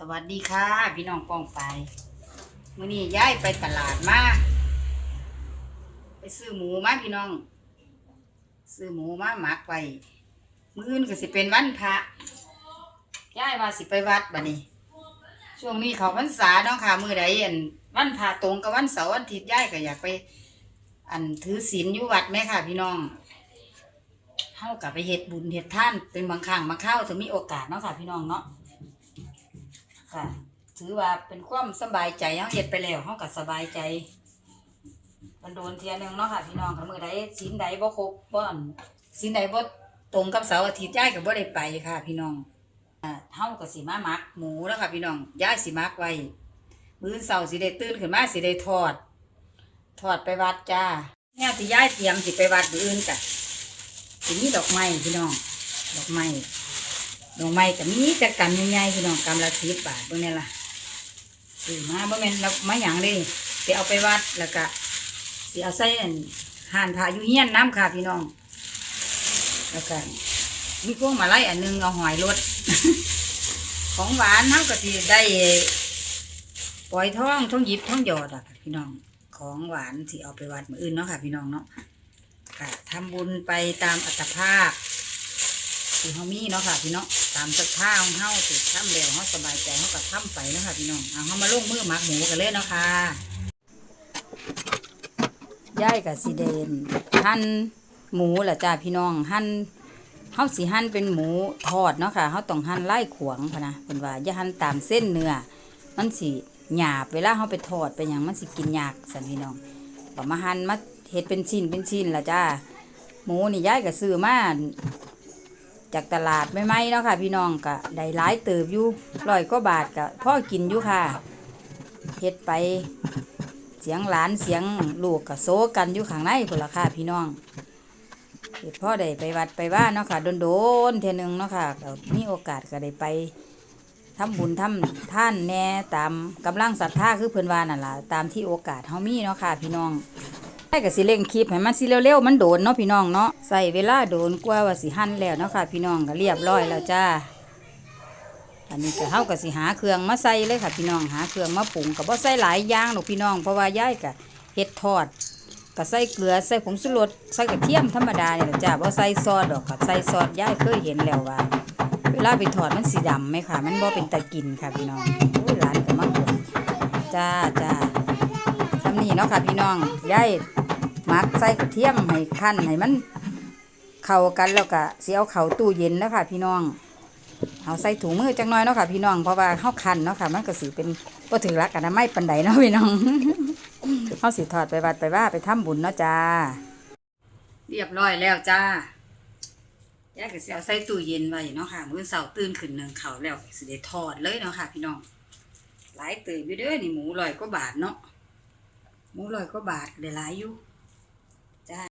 สวัสดีค่ะ พี่น้องป้องไปมื้อนี้ย้ายไปตลาดมา ไปซื้อหมูมาพี่น้อง ซื้อหมูมาหมักไว้มื้ออื่นก็สิเป็นวันพระย้ายว่าสิไปวัดบัดนี้ ช่วงนี้เขาพรรษาเนาะค่ะ มื้อใดอันวันพระตรงกับวันเสาร์วันอาทิตย์ย้ายก็อยากไป อันถือศีลอยู่วัดไหมค่ะ พี่น้องเฮากลับไปเฮ็ดบุญเฮ็ดท่านเป็นบางครั้งบางคราวถึงมีโอกาสเนาะค่ะ พี่น้องเนาะ ค่ะ ถือว่าเป็นความสบายใจเฮาเฮ็ดไปแล้วเฮาก็สบายใจ มันโดนเทียหนึงเนาะค่ะพี่น้องค่ะมื้อใดศีลใดบ่ครบบ่อันศีลใดบ่ตรงกับเสาร์อาทิตย์ยายก็บ่ได้ไปค่ะ พี่น้องอ่าเฮาก็สิมาหมักหมูแล้วค่ะพี่น้องยายสิหมักไว้มื้อเช้าสิได้ตื่นขึ้นมาสิได้ทอด ทอดไปวัดจ้าแนวที่ยายเตรียมสิไปวัดมื้ออื่นกะสิมีดอกไม้พี่น้อง ดอกไม้ ดอกไม้ก็มีแต่กำใหญ่ๆพี่น้องกำละสิบบาทเบิ่งนี่ล่ะซื้อมาบ่แม่นเรามาหยังเลยสิเอาไปวัดแล้วก็สิเอาใส่อั่นห่านผ้าอยู่เฮียนน้ำค่ะพี่น้อง แล้วก็มีพวงมาลัยอันหนึงเอาหอยรถของหวานเฮาก็สิได้ปล่อยท้องท้องหยิบท้องหยอดอะพี่น้องของหวานสิเอาไปวัดมืออื่นเนาะค่ะ พี่น้องเนาะค่ะทำบุญไปตามอัตภาพ ที่เฮามีเนาะค่ะพี่น้องตามศรัทธาของเฮาสิทำแล้วเฮาสบายใจเฮาก็ทำไปเนาะค่ะพี่น้องเอาเฮามาลงมือหมักหมูกันเลยเนาะค่ะย่ายกับสิเดนหั่นหมูล่ะจ้าพี่น้องหั่นเฮาสิหั่นเป็นหมูทอดเนาะค่ะเฮาต้องหั่นไล่ขวางพะนะเพิ่นว่าอย่าหั่นตามเส้นเนื้อมันสิหยาบเวลาเฮาไปทอดไปหยังมันสิกินยากสั่นพี่น้องก็มาหั่นมาเฮ็ดเป็นชิ้นเป็นชิ้นล่ะจ้าหมูนี่ย่ายก็ซื้อมา จากตลาดไม่ไหมเนาะค่ะ พี่น้องก็ได้หลายเติบอยู่ร้อยก็บาทก็พ่อกินอยู่ค่ะเฮ็ดไป เสียงหลานเสียงลูกก็โซกันอยู่ข้างในพุ่นละค่ะ พี่น้องเฮ็ดพ่อได้ไปวัดไปบ้าเนาะค่ะโดนๆเทนึงเนาะค่ะมีโอกาสก็ได้ไปทำบุญทำท่านแน่ตามกำลังศรัทธาคือเพิ่นว่านั่นล่ะตามที่โอกาสเฮามีเนาะค่ะ พี่น้อง ใช่ก็สิเร่งคลิปให้มันสิเร็วๆมันโดนเนาะพี่น้องเนาะใส่เวลาโดนกว่าว่าสิหั่นแล้วเนาะค่ะ พี่น้องก็เรียบร้อยแล้วจ้า อันนี้ก็เฮาก็สิหาเครื่องมาใส่เลยค่ะ พี่น้องหาเครื่องมาปรุงก็บ่ใส่หลายอย่างหรอกพี่น้องเพราะว่าย่ายก็เฮ็ดทอดก็ใส่เกลือใส่ผงชูรสใส่กระเทียมธรรมดาเนี่ยจ้าบ่ใส่ซอสดอกก็ใส่ซอสย่ายเคยเห็นแล้วว่า เวลาไปทอดมันสีดำไหมค่ะ มันบ่เป็นตะกินค่ะ พี่น้องโอ้ยหลานก็มาบ่นจ้าจ้าทำนี่เนาะค่ะ พี่น้องย่าย มักใส่กระเทียมให้ขั้นให้มันเข้ากันแล้วก็เสียเอาเข้าตู้เย็นแล้วค่ะ พี่น้องเอาใส่ถุงมือจังน้อยเนาะค่ะ พี่น้องเพราะว่าเฮาคันเนาะค่ะ มันก็สิเป็นบ่ถือรักอนามัยปานใดเนาะพี่น้องเฮาสิทอดไปวัดไปว่าไปทำบุญเนาะจ้า เรียบร้อยแล้วจ้ายายก็สิเอาใส่ตู้เย็นไว้เนาะค่ะ มื้อเช้าตื่นขึ้นหนึ่งเข้าแล้วสิได้ทอดเลยเนาะค่ะ พี่น้องหลายเติบอยู่เด้อนี่หมูร้อยกว่าบาทเนาะหมูร้อยกว่าบาทได้หลายอยู่